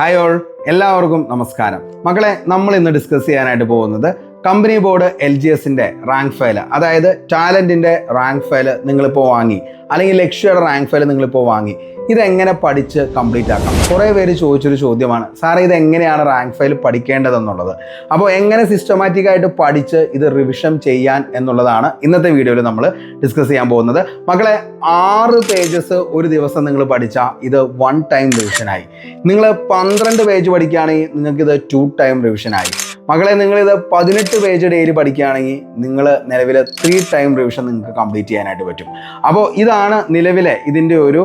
Hi all എല്ലാവർക്കും നമസ്കാരം. മക്കളെ നമ്മൾ ഇന്ന് ഡിസ്കസ് ചെയ്യാനായിട്ട് പോകുന്നത് കമ്പനി ബോർഡ് എൽ ജി എസിന്റെ റാങ്ക് ഫയൽ. അതായത് ടാലന്റിന്റെ റാങ്ക് ഫയൽ നിങ്ങളിപ്പോൾ വാങ്ങി. അല്ലെങ്കിൽ ലക്ഷ്യയുടെ റാങ്ക് ഫയൽ നിങ്ങളിപ്പോൾ വാങ്ങി. ഇതെങ്ങനെ പഠിച്ച് കംപ്ലീറ്റ് ആക്കാം? കുറേ പേര് ചോദിച്ചൊരു ചോദ്യമാണ് സാറേ ഇത് എങ്ങനെയാണ് റാങ്ക് ഫയൽ പഠിക്കേണ്ടതെന്നുള്ളത്? അപ്പോൾ എങ്ങനെ സിസ്റ്റമാറ്റിക് ആയിട്ട് പഠിച്ച് ഇത് റിവിഷൻ ചെയ്യാൻ എന്നുള്ളതാണ് ഇന്നത്തെ വീഡിയോയിൽ നമ്മൾ ഡിസ്കസ് ചെയ്യാൻ പോകുന്നത്. മക്കളെ ആറ് പേജസ് ഒരു ദിവസം നിങ്ങൾ പഠിച്ചാൽ ഇത് വൺ ടൈം റിവിഷനായി നിങ്ങൾ പന്ത്രണ്ട് പേജ് പഠിക്കുകയാണെങ്കിൽ നിങ്ങൾക്കിത് ടു ടൈം റിവിഷനായി മക്കളെ നിങ്ങളിത് പതിനെട്ട് പേജ് ഡെയിലി പഠിക്കുകയാണെങ്കിൽ നിങ്ങൾ നിലവിലെ ത്രീ ടൈം റിവിഷൻ നിങ്ങൾക്ക് കംപ്ലീറ്റ് ചെയ്യാനായിട്ട് പറ്റും. അപ്പോൾ ഇതാണ് നിലവിലെ ഇതിന്റെ ഒരു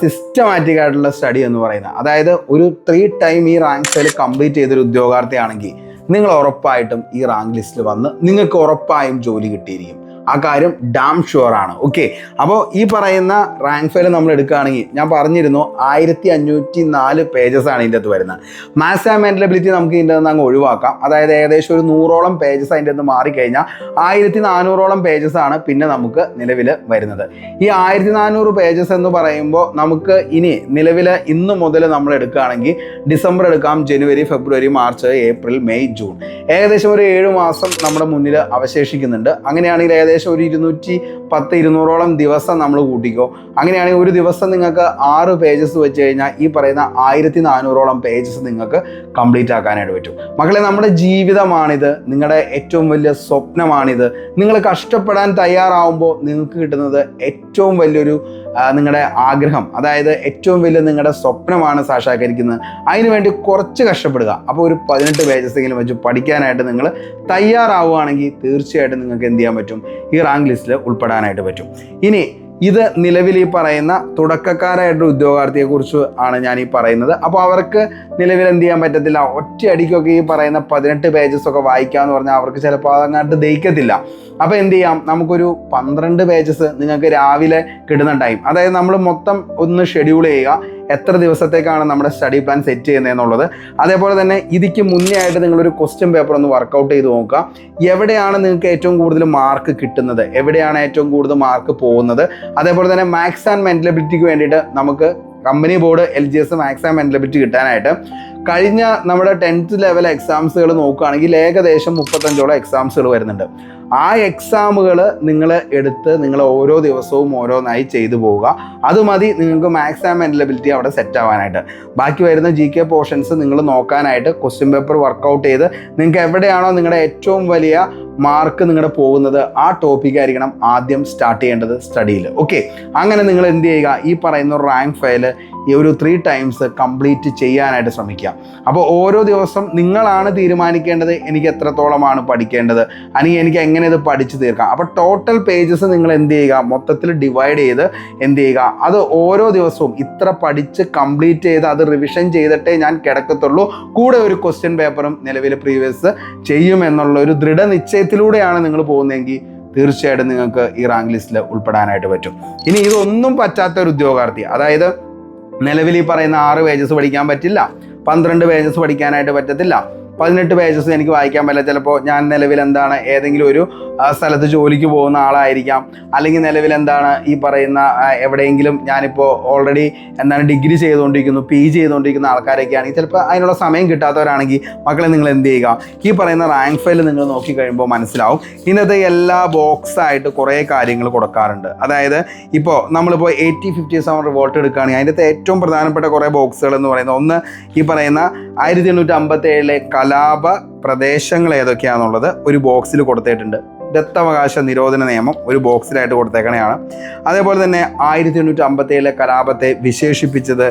സിസ്റ്റമാറ്റിക് ആയിട്ടുള്ള സ്റ്റഡി എന്ന് പറയുന്നത്. അതായത് ഒരു ത്രീ ടൈം ഈ റാങ്ക് ഫയൽ കംപ്ലീറ്റ് ചെയ്തൊരു ഉദ്യോഗാർത്ഥിയാണെങ്കിൽ നിങ്ങൾ ഉറപ്പായിട്ടും ഈ റാങ്ക് ലിസ്റ്റിൽ വന്ന് നിങ്ങൾക്ക് ഉറപ്പായും ജോലി കിട്ടിയിരിക്കും. ആ കാര്യം ഡാം ഷുവർ ആണ്. ഓക്കെ അപ്പോൾ ഈ പറയുന്ന റാങ്ക് ഫയൽ നമ്മൾ എടുക്കുകയാണെങ്കിൽ ഞാൻ പറഞ്ഞിരുന്നു ആയിരത്തി അഞ്ഞൂറ്റി നാല് പേജസ് ആണ് ഇതിന്റെ അകത്ത് വരുന്നത്. മാത്സ് ആൻഡ് മെന്റലബിലിറ്റി നമുക്ക് ഇതിന്റെ അങ്ങ് ഒഴിവാക്കാം. അതായത് ഏകദേശം ഒരു നൂറോളം പേജസ് അതിന്റെ നിന്ന് മാറിക്കഴിഞ്ഞാൽ ആയിരത്തി നാനൂറോളം പേജസ് ആണ് പിന്നെ നമുക്ക് നിലവിൽ വരുന്നത്. ഈ ആയിരത്തി നാനൂറ് പേജസ് എന്ന് പറയുമ്പോൾ നമുക്ക് ഇനി നിലവിൽ ഇന്ന് മുതൽ നമ്മൾ എടുക്കുകയാണെങ്കിൽ ഡിസംബർ എടുക്കാം ജനുവരി ഫെബ്രുവരി മാർച്ച് ഏപ്രിൽ മെയ് ജൂൺ. ഏകദേശം ഒരു ഏഴ് മാസം നമ്മുടെ മുന്നിൽ അവശേഷിക്കുന്നുണ്ട്. അങ്ങനെയാണെങ്കിൽ ഏകദേശം ഒരു ഇരുന്നൂറ്റി പത്ത് ഇരുന്നൂറോളം ദിവസം നമ്മൾ കൂട്ടിക്കോ. അങ്ങനെയാണെങ്കിൽ ഒരു ദിവസം നിങ്ങൾക്ക് ആറ് പേജസ് വെച്ച് കഴിഞ്ഞാൽ ഈ പറയുന്ന ആയിരത്തി നാനൂറോളം പേജസ് നിങ്ങൾക്ക് കംപ്ലീറ്റ് ആക്കാനായിട്ട് പറ്റും. മക്കളെ നമ്മുടെ ജീവിതമാണിത്. നിങ്ങളുടെ ഏറ്റവും വലിയ സ്വപ്നമാണിത്. നിങ്ങൾ കഷ്ടപ്പെടാൻ തയ്യാറാവുമ്പോൾ നിങ്ങൾക്ക് കിട്ടുന്നത് ഏറ്റവും വലിയൊരു നിങ്ങളുടെ ആഗ്രഹം. അതായത് ഏറ്റവും വലിയ നിങ്ങളുടെ സ്വപ്നമാണ് സാക്ഷാത്കരിക്കുന്നത് അതിനുവേണ്ടി കുറച്ച് കഷ്ടപ്പെടുക. അപ്പോൾ ഒരു പതിനെട്ട് പേജസെങ്കിലും വെച്ച് പഠിക്കാനായിട്ട് നിങ്ങൾ തയ്യാറാവുകയാണെങ്കിൽ തീർച്ചയായിട്ടും നിങ്ങൾക്ക് എന്ത് ചെയ്യാൻ പറ്റും? ഈ റാങ്ക് ലിസ്റ്റിൽ ഉൾപ്പെടാനായിട്ട് പറ്റും. ഇനി ഇത് നിലവിൽ ഈ പറയുന്ന തുടക്കക്കാരായിട്ടുള്ള ഉദ്യോഗാർത്ഥിയെ കുറിച്ച് ആണ് ഞാൻ ഈ പറയുന്നത്. അപ്പോൾ അവർക്ക് നിലവിൽ എന്ത് ചെയ്യാൻ പറ്റത്തില്ല? ഒറ്റയടിക്കൊക്കെ ഈ പറയുന്ന പതിനെട്ട് പേജസ് ഒക്കെ വായിക്കാന്ന് പറഞ്ഞാൽ അവർക്ക് ചിലപ്പോൾ അതങ്ങാട്ട് ദഹിക്കത്തില്ല. അപ്പോൾ എന്ത് ചെയ്യാം? നമുക്കൊരു പന്ത്രണ്ട് പേജസ് നിങ്ങൾക്ക് രാവിലെ കിട്ടുന്ന ടൈം അതായത് നമ്മൾ മൊത്തം ഒന്ന് ഷെഡ്യൂൾ ചെയ്യുക. എത്ര ദിവസത്തേക്കാണ് നമ്മുടെ സ്റ്റഡി പ്ലാൻ സെറ്റ് ചെയ്യുന്നത് എന്നുള്ളത് അതേപോലെ തന്നെ ഇതിക്ക് മുന്നേ ആയിട്ട് നിങ്ങളൊരു ക്വസ്റ്റ്യൻ പേപ്പർ ഒന്ന് വർക്കൗട്ട് ചെയ്ത് നോക്കുക. എവിടെയാണ് നിങ്ങൾക്ക് ഏറ്റവും കൂടുതൽ മാർക്ക് കിട്ടുന്നത്? എവിടെയാണ് ഏറ്റവും കൂടുതൽ മാർക്ക് പോകുന്നത്? അതേപോലെ തന്നെ മാത്സ് ആൻഡ് മെന്റലബിലിറ്റിക്ക് വേണ്ടിയിട്ട് നമുക്ക് company board L G S maths and mental ability കിട്ടാനായിട്ട് കഴിഞ്ഞ നമ്മുടെ ടെൻത്ത് ലെവൽ എക്സാംസുകൾ നോക്കുകയാണെങ്കിൽ ഏകദേശം മുപ്പത്തഞ്ചോളം എക്സാംസുകൾ വരുന്നുണ്ട്. ആ എക്സാമുകൾ നിങ്ങൾ എടുത്ത് നിങ്ങൾ ഓരോ ദിവസവും ഓരോന്നായി ചെയ്തു പോവുക. അത് മതി നിങ്ങൾക്ക് മാക്സിമം ആൻഡ് അവിടെ സെറ്റ് ആവാനായിട്ട്. ബാക്കി വരുന്ന ജി കെ പോർഷൻസ് നിങ്ങൾ നോക്കാനായിട്ട് ക്വസ്റ്റ്യൻ പേപ്പർ വർക്കൗട്ട് ചെയ്ത് നിങ്ങൾക്ക് എവിടെയാണോ നിങ്ങളുടെ ഏറ്റവും വലിയ മാർക്ക് നിങ്ങളുടെ പോകുന്നത് ആ ടോപ്പിക് ആയിരിക്കണം ആദ്യം സ്റ്റാർട്ട് ചെയ്യേണ്ടത് സ്റ്റഡിയിൽ ഓക്കെ അങ്ങനെ നിങ്ങൾ എന്ത് ചെയ്യുക? ഈ പറയുന്ന റാങ്ക് ഫയൽ ഒരു ത്രീ ടൈംസ് കംപ്ലീറ്റ് ചെയ്യാനായിട്ട് ശ്രമിക്കുക. അപ്പോൾ ഓരോ ദിവസം നിങ്ങളാണ് തീരുമാനിക്കേണ്ടത് എനിക്ക് എത്രത്തോളമാണ് പഠിക്കേണ്ടത് അല്ലെങ്കിൽ എനിക്ക് എങ്ങനെ ഇത് പഠിച്ചു തീർക്കാം. അപ്പോൾ ടോട്ടൽ പേജസ് നിങ്ങൾ എന്ത് ചെയ്യുക? മൊത്തത്തിൽ ഡിവൈഡ് ചെയ്ത് എന്ത് ചെയ്യുക? അത് ഓരോ ദിവസവും ഇത്ര പഠിച്ച് കംപ്ലീറ്റ് ചെയ്ത് അത് റിവിഷൻ ചെയ്തിട്ടേ ഞാൻ കിടക്കത്തുള്ളൂ. കൂടെ ഒരു ക്വസ്റ്റ്യൻ പേപ്പറും നിലവിൽ പ്രീവിയസ് ചെയ്യുമെന്നുള്ള ഒരു ദൃഢനിശ്ചയത്തിലൂടെയാണ് നിങ്ങൾ പോകുന്നതെങ്കിൽ തീർച്ചയായിട്ടും നിങ്ങൾക്ക് ഈ റാങ്ക് ലിസ്റ്റിൽ ഉൾപ്പെടാനായിട്ട് പറ്റും. ഇനി ഇതൊന്നും പറ്റാത്ത ഒരു ഉദ്യോഗാർത്ഥി അതായത് നിലവിൽ ഈ പറയുന്ന ആറ് പേജസ് പഠിക്കാൻ പറ്റില്ല. പന്ത്രണ്ട് പേജസ് പഠിക്കാനായിട്ട് പറ്റത്തില്ല. പതിനെട്ട് പേജസ് എനിക്ക് വായിക്കാൻ പറ്റില്ല. ചിലപ്പോൾ ഞാൻ നിലവിൽ എന്താണ് ഏതെങ്കിലും ഒരു സ്ഥലത്ത് ജോലിക്ക് പോകുന്ന ആളായിരിക്കാം. അല്ലെങ്കിൽ നിലവിൽ എന്താണ് ഈ പറയുന്ന എവിടെയെങ്കിലും ഞാനിപ്പോൾ ഓൾറെഡി എന്താണ് ഡിഗ്രി ചെയ്തുകൊണ്ടിരിക്കുന്നു പി ജി ചെയ്തുകൊണ്ടിരിക്കുന്ന ആൾക്കാരൊക്കെയാണെങ്കിൽ ചിലപ്പോൾ അതിനുള്ള സമയം കിട്ടാത്തവരാണെങ്കിൽ മക്കളെ നിങ്ങൾ എന്ത് ചെയ്യുക? ഈ പറയുന്ന റാങ്ക് ഫയൽ നിങ്ങൾ നോക്കി കഴിയുമ്പോൾ മനസ്സിലാവും. ഇന്നത്തെ എല്ലാ ബോക്സായിട്ട് കുറേ കാര്യങ്ങൾ കൊടുക്കാറുണ്ട്. അതായത് ഇപ്പോൾ നമ്മളിപ്പോൾ എയ്റ്റി ഫിഫ്റ്റി സെവൻ റിവോൾട്ട് എടുക്കുകയാണെങ്കിൽ അതിന്റെ ഏറ്റവും പ്രധാനപ്പെട്ട കുറേ ബോക്സുകൾ എന്ന് പറയുന്നത് ഒന്ന് ഈ പറയുന്ന ആയിരത്തി എണ്ണൂറ്റി അമ്പത്തി ഏഴിലെ കലാപ പ്രദേശങ്ങൾ ഏതൊക്കെയാണെന്നുള്ളത് ഒരു ബോക്സിൽ കൊടുത്തിട്ടുണ്ട്. ദത്തവകാശ നിരോധന നിയമം ഒരു ബോക്സിലായിട്ട് കൊടുത്തേക്കണെയാണ്. അതേപോലെ തന്നെ ആയിരത്തി എണ്ണൂറ്റി അമ്പത്തി ഏഴിലെ കലാപത്തെ വിശേഷിപ്പിച്ചത്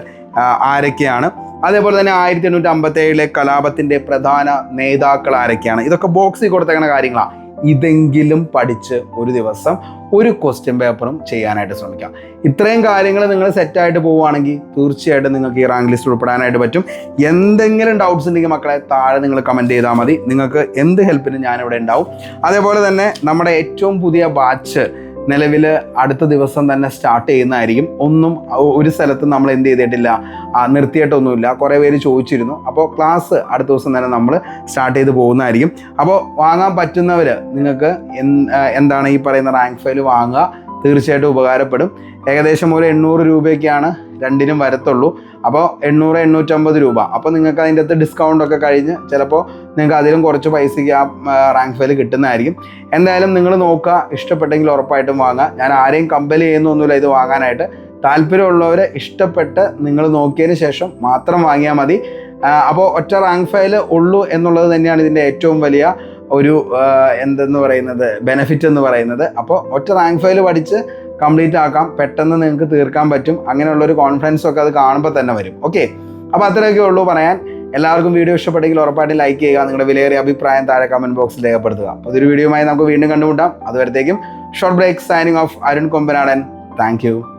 ആരൊക്കെയാണ്? അതേപോലെ തന്നെ ആയിരത്തി എണ്ണൂറ്റി അമ്പത്തി ഏഴിലെ കലാപത്തിന്റെ പ്രധാന നേതാക്കൾ ആരൊക്കെയാണ്? ഇതൊക്കെ ബോക്സിൽ കൊടുത്തേക്കണ കാര്യങ്ങളാണ് ഇതെങ്കിലും പഠിച്ച് ഒരു ദിവസം ഒരു ക്വസ്റ്റ്യൻ പേപ്പറും ചെയ്യാനായിട്ട് ശ്രമിക്കാം. ഇത്രയും കാര്യങ്ങൾ നിങ്ങൾ സെറ്റായിട്ട് പോവുകയാണെങ്കിൽ തീർച്ചയായിട്ടും നിങ്ങൾക്ക് ഈ റാങ്ക് ലിസ്റ്റ് ഉൾപ്പെടാനായിട്ട് പറ്റും. എന്തെങ്കിലും ഡൗട്ട്സ് ഉണ്ടെങ്കിൽ മക്കളെ താഴെ നിങ്ങൾ കമന്റ് ചെയ്താൽ മതി. നിങ്ങൾക്ക് എന്ത് ഹെൽപ്പിനും ഞാനിവിടെ ഉണ്ടാവും. അതേപോലെ തന്നെ നമ്മുടെ ഏറ്റവും പുതിയ ബാച്ച് നിലവിൽ അടുത്ത ദിവസം തന്നെ സ്റ്റാർട്ട് ചെയ്യുന്നതായിരിക്കും. ഒന്നും ഒരു സ്ഥലത്ത് നമ്മൾ എന്ത് ചെയ്തിട്ടില്ല. നിർത്തിയിട്ടൊന്നുമില്ല. കുറേ പേര് ചോദിച്ചിരുന്നു. അപ്പോൾ ക്ലാസ് അടുത്ത ദിവസം തന്നെ നമ്മൾ സ്റ്റാർട്ട് ചെയ്ത് പോകുന്നതായിരിക്കും. അപ്പോൾ വാങ്ങാൻ പറ്റുന്നവർ നിങ്ങൾക്ക് എന്താണ് ഈ പറയുന്ന റാങ്ക് ഫയൽ വാങ്ങുക? തീർച്ചയായിട്ടും ഉപകാരപ്പെടും. ഏകദേശം ഒരു എണ്ണൂറ് രൂപയൊക്കെയാണ് രണ്ടിനും വരത്തുള്ളൂ. അപ്പോൾ എണ്ണൂറ് എണ്ണൂറ്റമ്പത് രൂപ. അപ്പോൾ നിങ്ങൾക്ക് അതിന്റെ അകത്ത് ഡിസ്കൗണ്ട് ഒക്കെ കഴിഞ്ഞ് ചിലപ്പോൾ നിങ്ങൾക്ക് അതിലും കുറച്ച് പൈസയ്ക്ക് ആ റാങ്ക് ഫയൽ കിട്ടുന്നതായിരിക്കും. എന്തായാലും നിങ്ങൾ നോക്കുക ഇഷ്ടപ്പെട്ടെങ്കിൽ ഉറപ്പായിട്ടും വാങ്ങുക. ഞാൻ ആരെയും കമ്പൽ ചെയ്യുന്നൊന്നുമില്ല ഇത് വാങ്ങാനായിട്ട്. താല്പര്യമുള്ളവർ ഇഷ്ടപ്പെട്ട് നിങ്ങൾ നോക്കിയതിന് ശേഷം മാത്രം വാങ്ങിയാൽ മതി. അപ്പോൾ ഒറ്റ റാങ്ക് ഫയൽ ഉള്ളൂ എന്നുള്ളത് തന്നെയാണ് ഇതിന്റെ ഏറ്റവും വലിയ ഒരു എന്തെന്ന് പറയുന്നത് ബെനിഫിറ്റ് എന്ന് പറയുന്നത്. അപ്പോൾ ഒറ്റ റാങ്ക് ഫയൽ പഠിച്ച് കംപ്ലീറ്റ് ആക്കാം. പെട്ടെന്ന് നിങ്ങൾക്ക് തീർക്കാൻ പറ്റും. അങ്ങനെയുള്ള ഒരു കോൺഫിഡൻസ് ഒക്കെ അത് കാണുമ്പോൾ തന്നെ വരും. ഓക്കെ അപ്പോൾ അത്രയൊക്കെ ഉള്ളൂ പറയാൻ. എല്ലാവർക്കും വീഡിയോ ഇഷ്ടപ്പെട്ടെങ്കിൽ ഉറപ്പായിട്ട് ലൈക്ക് ചെയ്യുക. നിങ്ങളുടെ വിലയേറിയ അഭിപ്രായം താഴെ കമന്റ് ബോക്സിൽ രേഖപ്പെടുത്തുക. അപ്പോൾ ഇതൊരു വീഡിയോയുമായി നമുക്ക് വീണ്ടും കണ്ടുമുട്ടാം. അതുവരത്തേക്കും short break signing off Arun Kombanadan. Thank